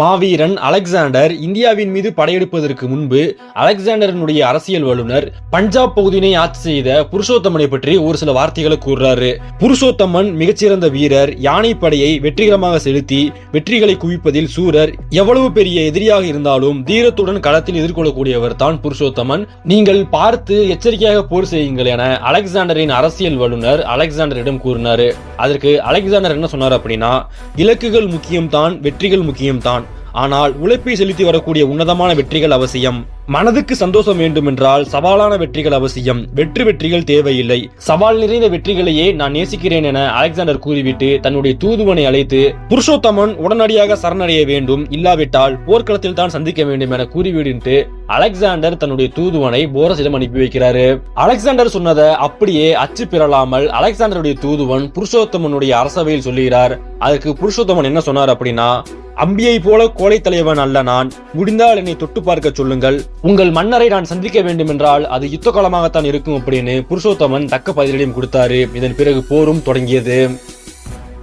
மாவீரன் Alexander இந்தியாவின் மீது படையெடுப்பதற்கு முன்பு அலெக்சாண்டரினுடைய அரசியல் வல்லுனர் பஞ்சாப் பகுதியினை ஆட்சி செய்த புருஷோத்தமனை பற்றி ஒரு சில வார்த்தைகளை கூறுறாரு. புருஷோத்தமன் மிகச்சிறந்த வீரர் யானை படையை வெற்றிகரமாக செலுத்தி வெற்றிகளை குவிப்பதில் சூரர் எவ்வளவு பெரிய எதிரியாக இருந்தாலும் தீரத்துடன் களத்தில் எதிர்கொள்ளக்கூடியவர் தான் புருஷோத்தமன். நீங்கள் பார்த்து எச்சரிக்கையாக போர் செய்யுங்கள் என அலெக்சாண்டரின் அரசியல் வல்லுனர் அலெக்சாண்டரிடம் கூறினாரு. அதற்கு அலெக்சாண்டர் என்ன சொன்னார் அப்படின்னா இலக்குகள் முக்கியம்தான் வெற்றிகள் முக்கியம்தான். ஆனால் உழைப்பை செலுத்தி வரக்கூடிய உன்னதமான வெற்றிகள் அவசியம். மனதுக்கு சந்தோஷம் வேண்டுமென்றால் சவாலான வெற்றிகள் அவசியம். வெற்றி வெற்றிகள் தேவையில்லை. சவால் நிறைந்த வெற்றிகளையே நான் நேசிக்கிறேன் என அலெக்சாண்டர் கூறிவிட்டு தன்னுடைய தூதுவனை அழைத்து புருஷோத்தமன் உடனடியாக சரணடைய வேண்டும். இல்லாவிட்டால் போர்க்களத்தில் தான் சந்திக்க வேண்டும் என கூறிவிட்டு அலெக்சாண்டர் தன்னுடைய தூதுவனை போரஸிடம் அனுப்பி வைக்கிறாரு. அலெக்சாண்டர் சொன்னதை அப்படியே அச்சு பெறலாமல் அலெக்சாண்டருடைய தூதுவன் புருஷோத்தமனுடைய அரசவையில் சொல்லுகிறார். அதற்கு புருஷோத்தமன் என்ன சொன்னார் அப்படின்னா அம்பியை போல கோழை தலைவன் அல்ல நான். முடிந்தால் என்னை தொட்டு பார்க்க சொல்லுங்கள். உங்கள் மன்னரை நான் சந்திக்க வேண்டும் என்றால் அது யுத்த காலமாகத்தான் இருக்கும் அப்படின்னு புருஷோத்தமன் தக்க பதிலடியும் கொடுத்தாரு. இதன் பிறகு போரும் தொடங்கியது.